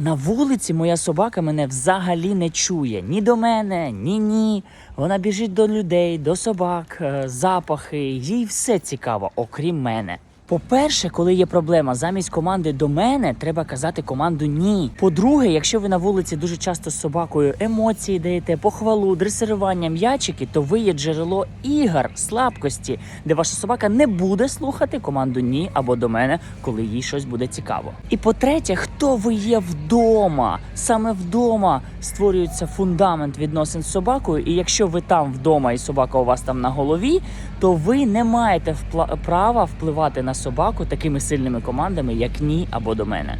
На вулиці моя собака мене взагалі не чує. Ні до мене, ні ні. Вона біжить до людей, до собак, е, запахи, їй все цікаво, окрім мене. По-перше, коли є проблема, замість команди до мене треба казати команду ні. По-друге, якщо ви на вулиці дуже часто з собакою емоції даєте, похвалу, дресирування, м'ячики, то ви є джерело ігор, слабкості, де ваша собака не буде слухати команду ні або до мене, коли їй щось буде цікаво. І по-третє, хто ви є вдома? Саме вдома створюється фундамент відносин з собакою. І якщо ви там вдома і собака у вас там на голові, то ви не маєте впла- права впливати на собаку такими сильними командами, як ні або до мене.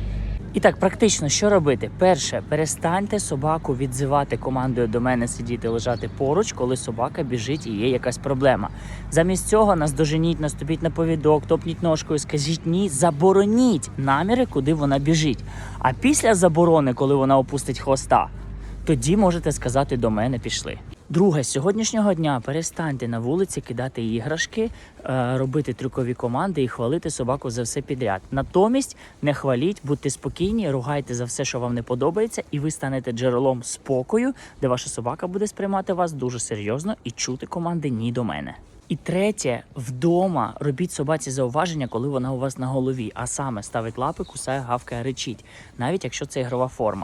І так, практично, що робити? Перше, перестаньте собаку відзивати командою до мене сидіти, лежати поруч, коли собака біжить і є якась проблема. Замість цього наздоженіть, наступіть на повідок, топніть ножкою, скажіть ні, забороніть наміри, куди вона біжить. А після заборони, коли вона опустить хвоста, тоді можете сказати до мене пішли. Друге, з сьогоднішнього дня перестаньте на вулиці кидати іграшки, е, робити трюкові команди і хвалити собаку за все підряд. Натомість не хваліть, будьте спокійні, ругайте за все, що вам не подобається, і ви станете джерелом спокою, де ваша собака буде сприймати вас дуже серйозно і чути команди ні до мене. І третє, вдома робіть собаці зауваження, коли вона у вас на голові, а саме ставить лапи, кусає, гавкає, речить, навіть якщо це ігрова форма.